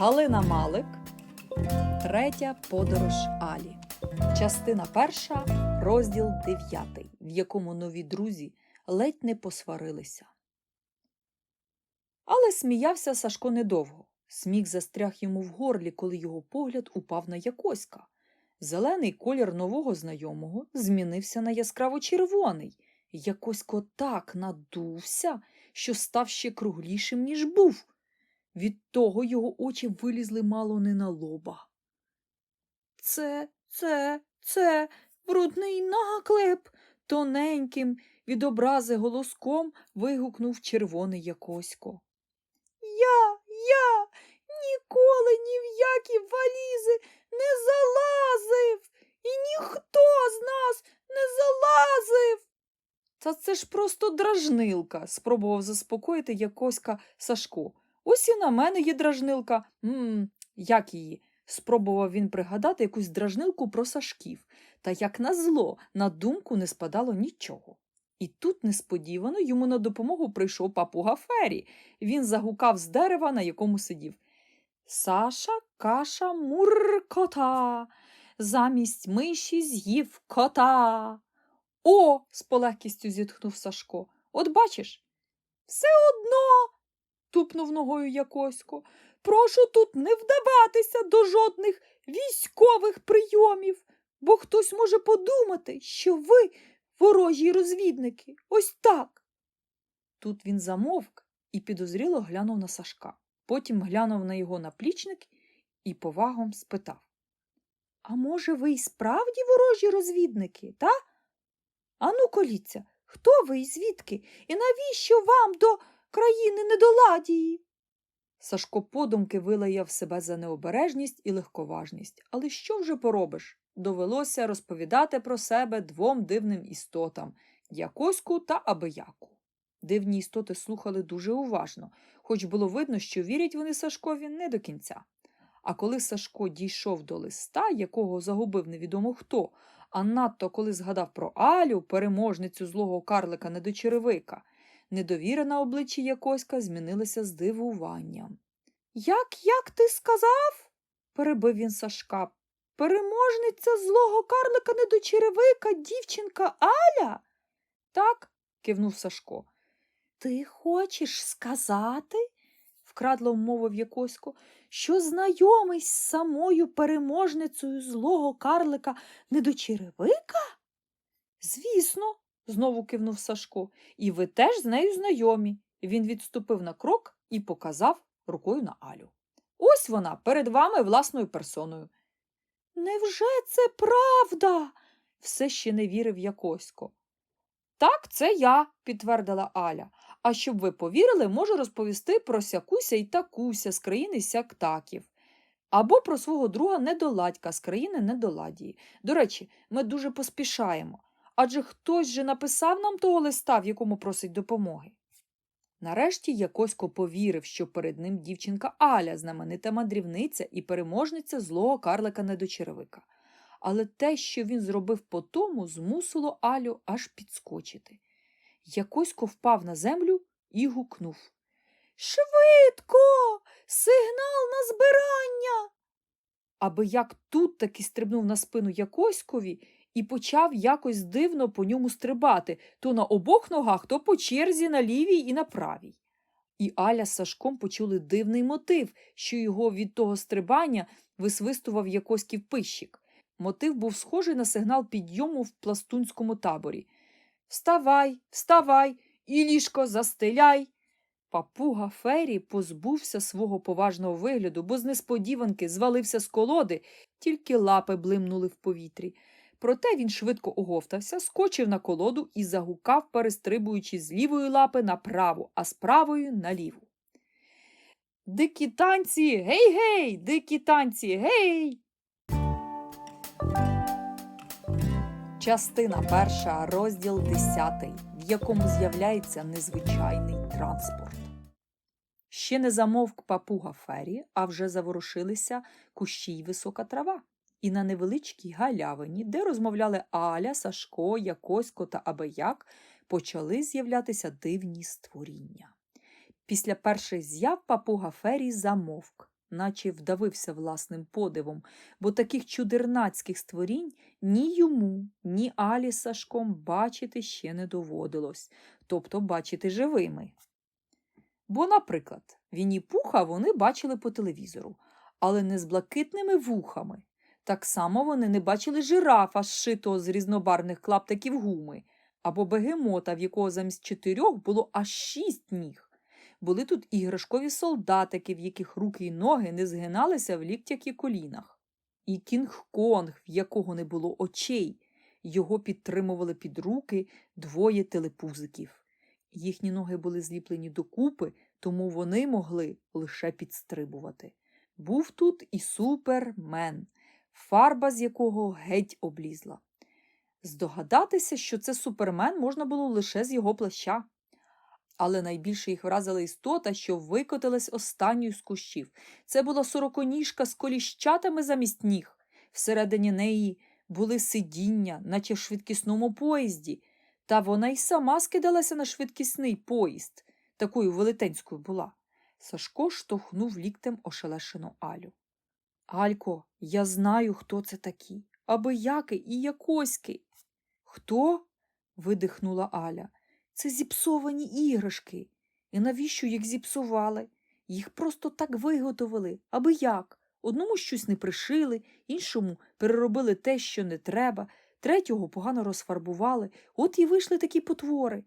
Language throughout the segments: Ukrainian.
Галина Малик. Третя подорож Алі. Частина перша, розділ дев'ятий, в якому нові друзі ледь не посварилися. Але сміявся Сашко недовго. Сміх застряг йому в горлі, коли його погляд упав на Якоська. Зелений колір нового знайомого змінився на яскраво червоний. Якосько так надувся, що став ще круглішим, ніж був. Від того його очі вилізли мало не на лоба. Це, це, це брудний наклеп. Тоненьким від образи голоском вигукнув червоний Якосько. Я, я ніколи ні в які валізи не залазив, і ніхто з нас не залазив. Та це ж просто дражнилка, спробував заспокоїти Якоська Сашко. Ось і на мене є дражнилка. Мм, як її? Спробував він пригадати якусь дражнилку про Сашків, та як назло, на думку не спадало нічого. І тут несподівано йому на допомогу прийшов папуга Фері. Він загукав з дерева, на якому сидів. Саша каша муркота, замість миші з'їв кота. О, з полегкістю зітхнув Сашко. От бачиш, все одно, тупнув ногою Якосько. Прошу тут не вдаватися до жодних військових прийомів, бо хтось може подумати, що ви ворожі розвідники. Ось так. Тут він замовк і підозріло глянув на Сашка. Потім глянув на його наплічник і повагом спитав А може, ви й справді ворожі розвідники, та? Ану, коліться, хто ви і звідки? І навіщо вам до країни недоладії? Сашко подумки вилаяв себе за необережність і легковажність. Але що вже поробиш? Довелося розповідати про себе двом дивним істотам Якоську та Абияку. Дивні істоти слухали дуже уважно, хоч було видно, що вірять вони Сашкові не до кінця. А коли Сашко дійшов до листа, якого загубив невідомо хто, а надто коли згадав про Алю, переможницю злого карлика недочеревика, недовіра на обличчі Якоська змінилася здивуванням. Як, як ти сказав? перебив він Сашка. Переможниця злого карлика недочеревика, дівчинка Аля? Так, кивнув Сашко. Ти хочеш сказати? вкрадливо мовив Якосько, що знайомий з самою переможницею злого карлика недочеревика? Звісно, знову кивнув Сашко, і ви теж з нею знайомі. Він відступив на крок і показав рукою на Алю. Ось вона перед вами власною персоною. Невже це правда? все ще не вірив Якосько. Так, це я, підтвердила Аля. А щоб ви повірили, можу розповісти про сякуся і такуся з країни сяктаків. Або про свого друга недоладька з країни недоладії. До речі, ми дуже поспішаємо. Адже хтось же написав нам того листа, в якому просить допомоги. Нарешті Якосько повірив, що перед ним дівчинка Аля, знаменита мандрівниця і переможниця злого карлика недочеревика. Але те, що він зробив по тому, змусило Алю аж підскочити. Якосько впав на землю і гукнув Швидко! Сигнал на збирання. Аби як тут таки стрибнув на спину Якоськові і почав якось дивно по ньому стрибати то на обох ногах, то по черзі на лівій і на правій. І Аля з Сашком почули дивний мотив, що його від того стрибання висвистував Якоськів пищик. Мотив був схожий на сигнал підйому в пластунському таборі. Вставай, вставай, і ліжко застеляй. Папуга Фері позбувся свого поважного вигляду, бо з несподіванки звалився з колоди, тільки лапи блимнули в повітрі. Проте він швидко оговтався, скочив на колоду і загукав, перестрибуючи з лівої лапи на праву, а з правої на ліву. Дикі танці, гей гей, дикі танці, гей. Частина перша, розділ 10, в якому з'являється незвичайний транспорт. Ще не замовк папуга Фері, а вже заворушилися кущі й висока трава. І на невеличкій галявині, де розмовляли Аля, Сашко, Якосько та Абияк, почали з'являтися дивні створіння. Після перших з'яв папуга Фері замовк. наче вдавився власним подивом, бо таких чудернацьких створінь ні йому, ні Алі з Сашком бачити ще не доводилось, тобто бачити живими. Бо, наприклад, Вінні Пуха вони бачили по телевізору, але не з блакитними вухами. Так само вони не бачили жирафа, зшитого з різнобарвних клаптиків гуми, або бегемота, в якого замість чотирьох було аж шість ніг. Були тут іграшкові солдатики, в яких руки й ноги не згиналися в ліктях і колінах. І Кінг-Конг, в якого не було очей. Його підтримували під руки двоє телепузиків. Їхні ноги були зліплені докупи, тому вони могли лише підстрибувати. Був тут і супермен, фарба з якого геть облізла. Здогадатися, що це супермен можна було лише з його плаща. Але найбільше їх вразила істота, що викотилась останньою з кущів. Це була сороконіжка з коліщатами замість ніг. Всередині неї були сидіння, наче в швидкісному поїзді, та вона й сама скидалася на швидкісний поїзд, такою велетенською була. Сашко штовхнув ліктем ошелешену Алю. Алько, я знаю, хто це такі. Абиякий і якоський. Хто? видихнула Аля. Це зіпсовані іграшки. І навіщо їх зіпсували? Їх просто так виготовили, аби як. Одному щось не пришили, іншому переробили те, що не треба, третього погано розфарбували, от і вийшли такі потвори.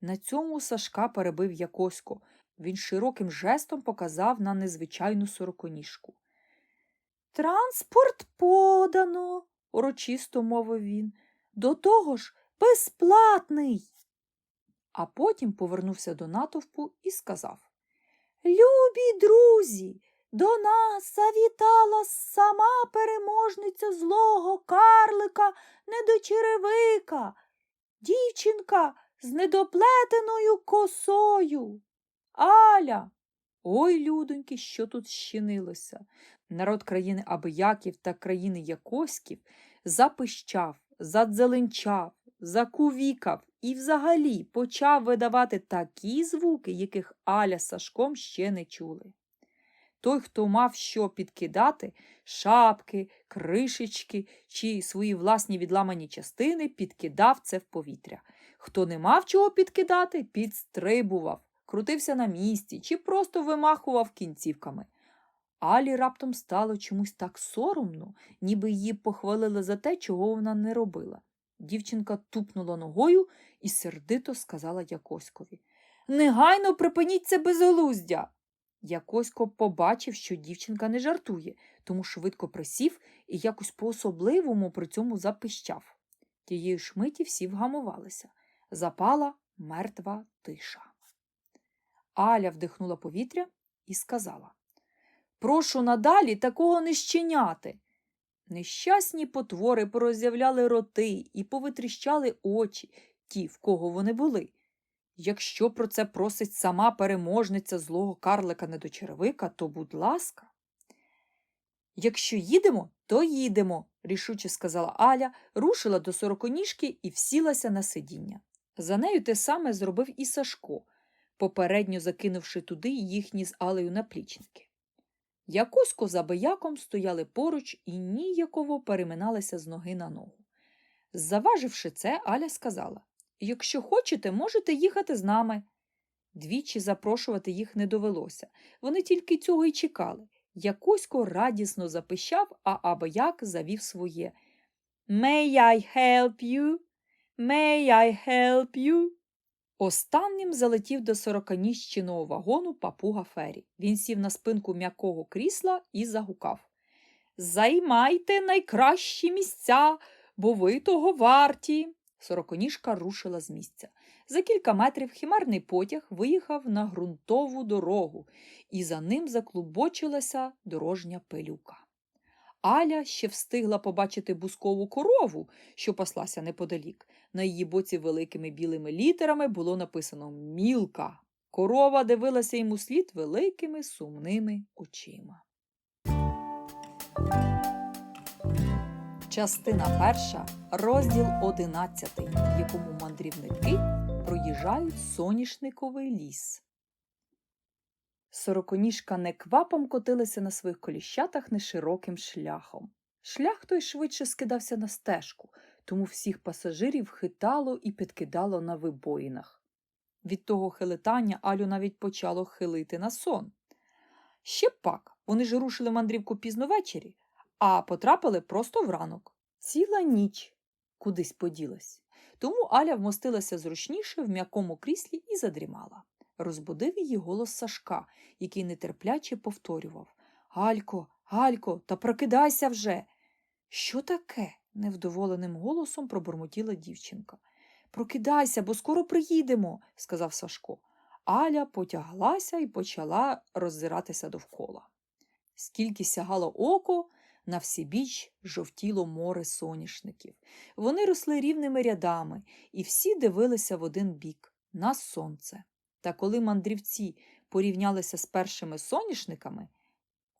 На цьому Сашка перебив Якосько. Він широким жестом показав на незвичайну сороконіжку. Транспорт подано, урочисто мовив він. До того ж безплатний. А потім повернувся до натовпу і сказав Любі друзі, до нас завітала сама переможниця злого карлика недочеревика, дівчинка з недоплетеною косою. Аля. Ой, людоньки, що тут щинилося. Народ країни Абияків та країни Якоськів запищав, задзеленчав, закувікав і взагалі почав видавати такі звуки, яких Аля з Сашком ще не чули. Той, хто мав що підкидати, шапки, кришечки чи свої власні відламані частини, підкидав це в повітря. Хто не мав чого підкидати, підстрибував, крутився на місці чи просто вимахував кінцівками. Алі раптом стало чомусь так соромно, ніби її похвалили за те, чого вона не робила. Дівчинка тупнула ногою і сердито сказала Якоськові Негайно припиніть це безглуздя. Якосько побачив, що дівчинка не жартує, тому швидко присів і якось по-особливому при цьому запищав. Тієї ж миті всі вгамувалися. Запала мертва тиша. Аля вдихнула повітря і сказала Прошу надалі такого не щиняти. Нещасні потвори пороззявляли роти і повитріщали очі, ті, в кого вони були. Якщо про це просить сама переможниця злого карлика недочеревика, то будь ласка. Якщо їдемо, то їдемо, рішуче сказала Аля, рушила до сороконіжки і всілася на сидіння. За нею те саме зробив і Сашко, попередньо закинувши туди їхні з Алею наплічники. Якусько за бияком стояли поруч і ніяково переминалися з ноги на ногу. Заваживши це, Аля сказала Якщо хочете, можете їхати з нами. Двічі запрошувати їх не довелося. Вони тільки цього й чекали. Якусько радісно запищав, а абияк завів своє. May I help you? May I help you? Останнім залетів до сороканіщиного вагону папуга Фері. Він сів на спинку м'якого крісла і загукав Займайте найкращі місця, бо ви того варті. Сороконіжка рушила з місця. За кілька метрів химарний потяг виїхав на ґрунтову дорогу, і за ним заклубочилася дорожня пилюка. Аля ще встигла побачити бускову корову, що паслася неподалік. На її боці великими білими літерами було написано Мілка. Корова дивилася йому слід великими сумними очима. Частина перша, розділ одинадцятий, в якому мандрівники проїжджають соняшниковий ліс. Сороконіжка неквапом котилася на своїх коліщатах нешироким шляхом. Шлях той швидше скидався на стежку, тому всіх пасажирів хитало і підкидало на вибоїнах. Від того хилитання Алю навіть почало хилити на сон. Ще пак, вони ж рушили мандрівку пізно ввечері, а потрапили просто в ранок. Ціла ніч кудись поділась. Тому Аля вмостилася зручніше в м'якому кріслі і задрімала. Розбудив її голос Сашка, який нетерпляче повторював Галько, Галько, та прокидайся вже. Що таке? невдоволеним голосом пробурмотіла дівчинка. Прокидайся, бо скоро приїдемо, сказав Сашко. Аля потяглася і почала роззиратися довкола. Скільки сягало око, на всі біч жовтіло море соняшників. Вони росли рівними рядами, і всі дивилися в один бік на сонце. Та коли мандрівці порівнялися з першими соняшниками,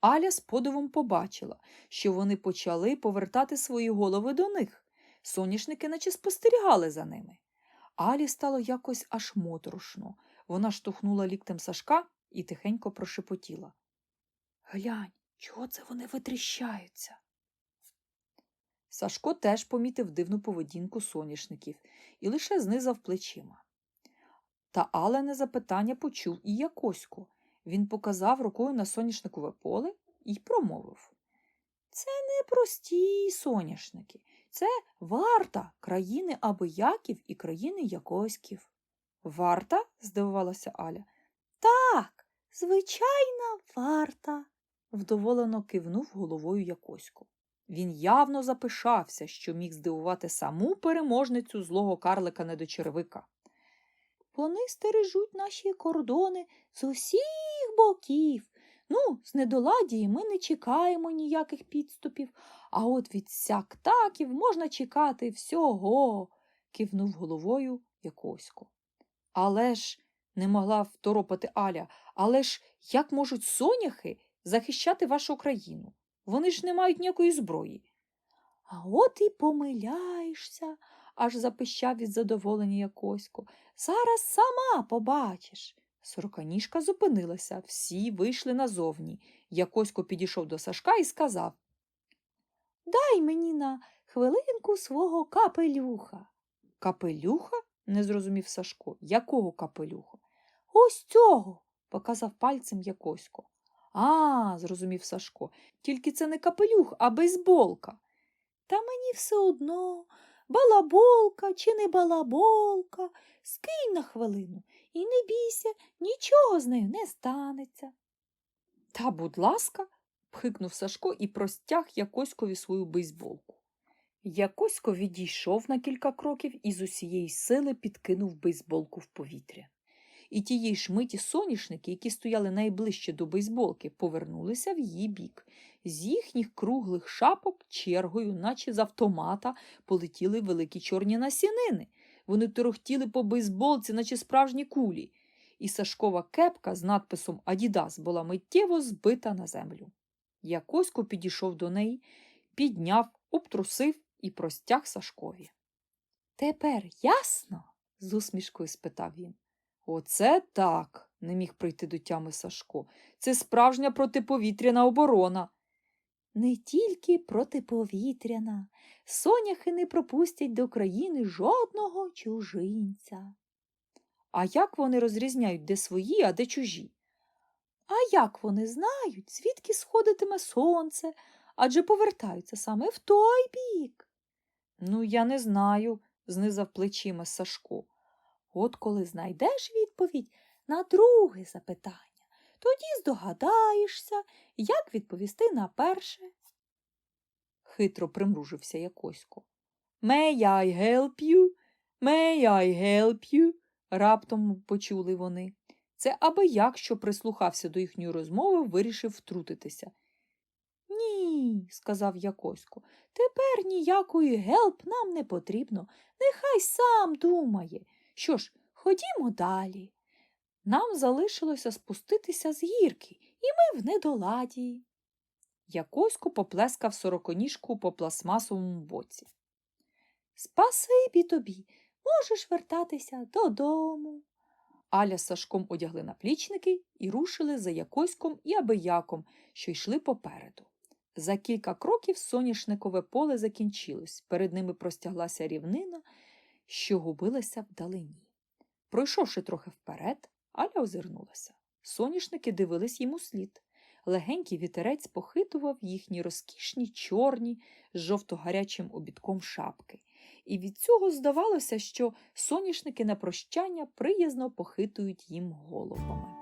Аля з подивом побачила, що вони почали повертати свої голови до них. Соняшники наче спостерігали за ними. Алі стало якось аж моторошно. Вона штовхнула ліктем Сашка і тихенько прошепотіла. Глянь, чого це вони витріщаються? Сашко теж помітив дивну поведінку соняшників і лише знизав плечима. Та Алене запитання почув і Якосько. Він показав рукою на соняшникове поле і промовив. Це не прості соняшники, це варта країни Абияків і країни Якоськів. Варта? здивувалася Аля. Так, звичайна варта, вдоволено кивнув головою Якосько. Він явно запишався, що міг здивувати саму переможницю злого карлика недочервика. Вони стережуть наші кордони з усіх боків. Ну, з недоладії ми не чекаємо ніяких підступів, а от від сяктаків можна чекати всього, кивнув головою Якосько. Але ж, не могла второпати Аля, але ж як можуть соняхи захищати вашу країну? Вони ж не мають ніякої зброї. А от і помиляєшся, аж запищав від задоволення Якосько. Зараз сама побачиш. Сороканіжка зупинилася, всі вийшли назовні. Якосько підійшов до Сашка і сказав Дай мені на хвилинку свого капелюха. Капелюха? не зрозумів Сашко. Якого капелюха? Ось цього, показав пальцем Якосько. А, зрозумів Сашко, тільки це не капелюх, а бейсболка. Та мені все одно, балаболка чи не балаболка, скинь на хвилину і не бійся, нічого з нею не станеться. Та, будь ласка, пхикнув Сашко і простяг Якоськові свою бейсболку. Якосько відійшов на кілька кроків і з усієї сили підкинув бейсболку в повітря. І тієї ж миті соняшники, які стояли найближче до бейсболки, повернулися в її бік. З їхніх круглих шапок чергою, наче з автомата, полетіли великі чорні насінини. Вони торохтіли по бейсболці, наче справжні кулі, і Сашкова кепка з надписом Адідас була миттєво збита на землю. Якосько підійшов до неї, підняв, обтрусив і простяг Сашкові. Тепер ясно? з усмішкою спитав він. Оце так, не міг прийти до тями Сашко. Це справжня протиповітряна оборона. Не тільки протиповітряна. Соняхи не пропустять до країни жодного чужинця. А як вони розрізняють, де свої, а де чужі? А як вони знають, звідки сходитиме сонце, адже повертаються саме в той бік? Ну, я не знаю, знизав плечима Сашко. От коли знайдеш відповідь на друге запитання, тоді здогадаєшся, як відповісти на перше. Хитро примружився Якосько. May I help you? May I help you? раптом почули вони. Це аби як, що прислухався до їхньої розмови, вирішив втрутитися. Ні, сказав Якосько, тепер ніякої гелп нам не потрібно. Нехай сам думає. Що ж, ходімо далі. Нам залишилося спуститися з гірки, і ми в недоладі. Якосько поплескав сороконіжку по пластмасовому боці. Спасибі тобі, можеш вертатися додому. Аля з Сашком одягли наплічники і рушили за Якоськом і Абияком, що йшли попереду. За кілька кроків соняшникове поле закінчилось. Перед ними простяглася рівнина, що губилася вдалині. Пройшовши трохи вперед, Аля озирнулася. Соняшники дивились їм у слід. Легенький вітерець похитував їхні розкішні чорні з жовто-гарячим обідком шапки. І від цього здавалося, що соняшники на прощання приязно похитують їм головами.